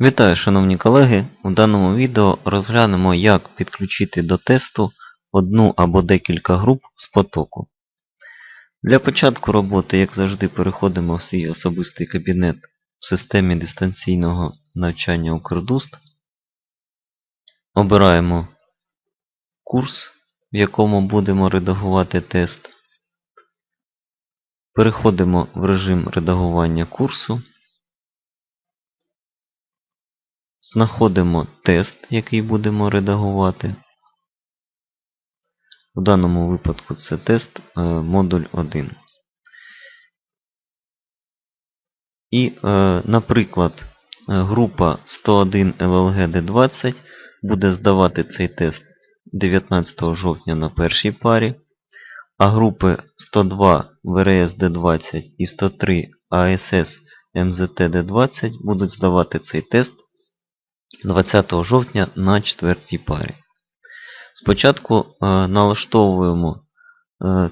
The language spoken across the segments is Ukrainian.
Вітаю, шановні колеги! У даному відео розглянемо, як підключити до тесту одну або декілька груп з потоку. Для початку роботи, як завжди, переходимо в свій особистий кабінет в системі дистанційного навчання Укрдуст. Обираємо курс, в якому будемо редагувати тест. Переходимо в режим редагування курсу. Знаходимо тест, який будемо редагувати. В даному випадку це тест е, модуль 1. І, е, наприклад, е, група 101 LLG-D20 буде здавати цей тест 19 жовтня на першій парі, а групи 102 VRS-D20 і 103 ASS MZT-D20 будуть здавати цей тест 20 жовтня на четвертій парі. Спочатку е, налаштовуємо е,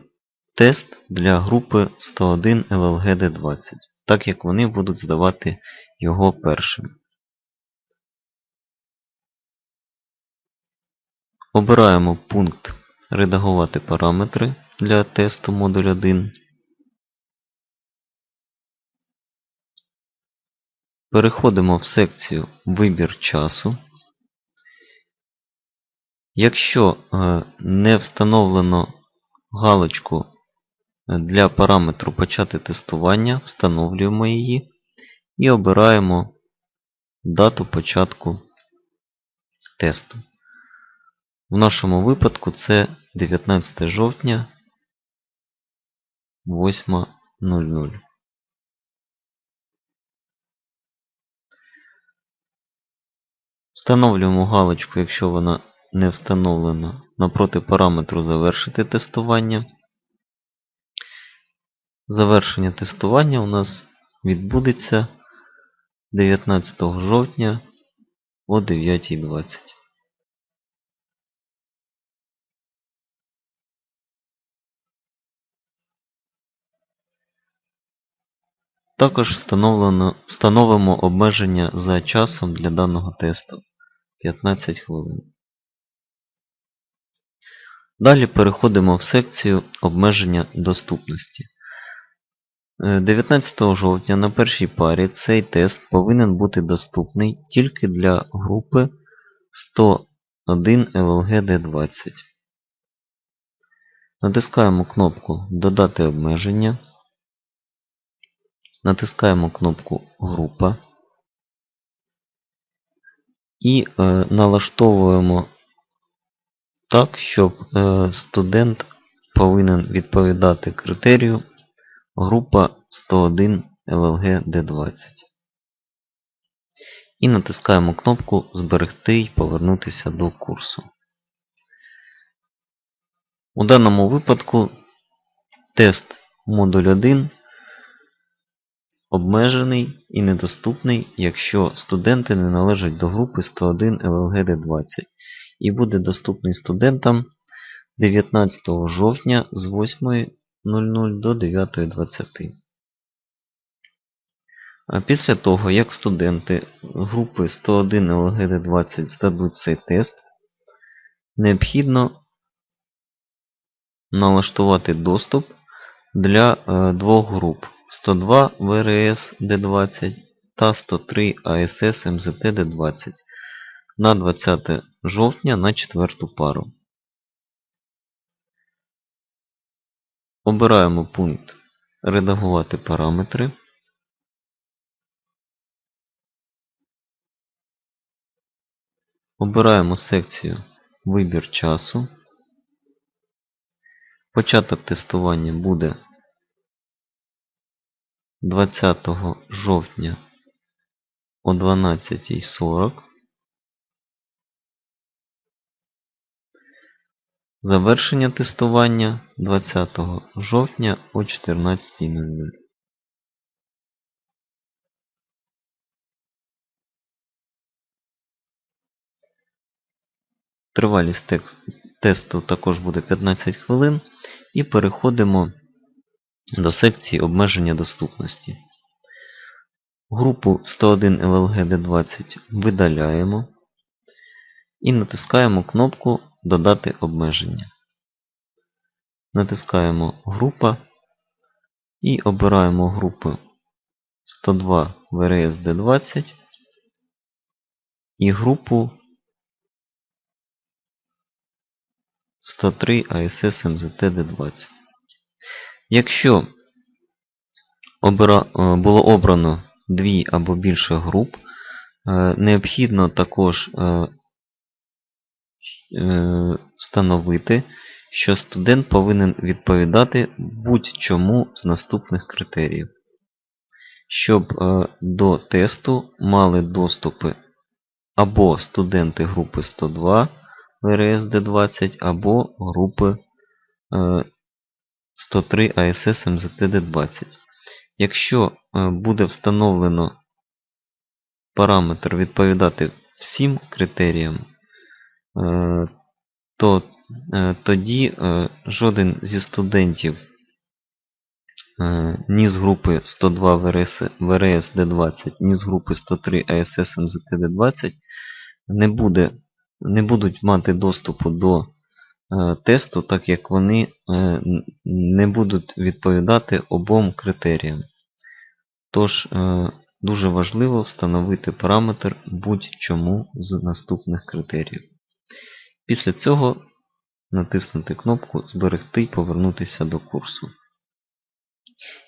тест для групи 101 LLGD20, так як вони будуть здавати його першими. Обираємо пункт Редагувати параметри для тесту модуль 1. Переходимо в секцію Вибір часу. Якщо е, не встановлено галочку для параметру Почати тестування, встановлюємо її і обираємо дату початку тесту. В нашому випадку це 19 жовтня 8.00. Встановлюємо галочку, якщо вона не встановлена, напроти параметру Завершити тестування. Завершення тестування у нас відбудеться 19 жовтня о 9.20. Також встановимо обмеження за часом для даного тесту 15 хвилин. Далі переходимо в секцію обмеження доступності. Е, 19 жовтня на першій парі цей тест повинен бути доступний тільки для групи 101 LLGD20. Натискаємо кнопку Додати обмеження. Натискаємо кнопку Група і е, налаштовуємо так, щоб е, студент повинен відповідати критерію група 101 LLG D20. І натискаємо кнопку Зберегти і повернутися до курсу. У даному випадку тест модуль 1 обмежений і недоступний, якщо студенти не належать до групи 101 LLGD20 і буде доступний студентам 19 жовтня з 8.00 до 9.20. А після того, як студенти групи 101 LLGD20 здадуть цей тест, необхідно налаштувати доступ для е, двох груп 102 VRS D20 та 103 ASS MZT D20 на 20 жовтня на четверту пару. Обираємо пункт Редагувати параметри. Обираємо секцію Вибір часу. Початок тестування буде 20 жовтня о 12.40. Завершення тестування 20 жовтня о 14.00. Тривалість текст, тесту також буде 15 хвилин. І переходимо до секції обмеження доступності. Групу 101 LLGD20 видаляємо і натискаємо кнопку Додати обмеження. Натискаємо Група і обираємо групи 102 VRSD20 і групу 103 ASS MZTD20. Якщо е, було обрано дві або більше груп, е, необхідно також е, встановити, що студент повинен відповідати будь-чому з наступних критеріїв, щоб до тесту мали доступи або студенти групи 102 ВРСД20, або групи 103 ASS MZTD20. Якщо е, буде встановлено параметр відповідати всім критеріям, е, то е, тоді жоден зі студентів ні з групи 102 ВРС, ВРС-Д20, ні з групи 103 ASS MZTD20 не, буде, не будуть мати доступу до тесту, так як вони е, не будуть відповідати обом критеріям. Тож е, дуже важливо встановити параметр будь-чому з наступних критеріїв. Після цього натиснути кнопку Зберегти і повернутися до курсу.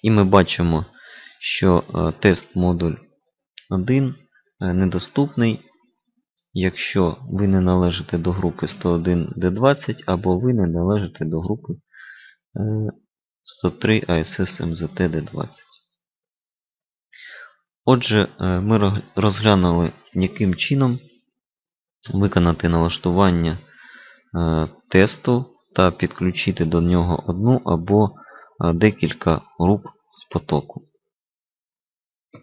І ми бачимо, що е, тест модуль 1 е, недоступний, якщо ви не належите до групи 101 D20 або ви не належите до групи е, 103 ASS MZT D20. Отже, е, ми розглянули, яким чином виконати налаштування е, тесту та підключити до нього одну або е, декілька груп з потоку.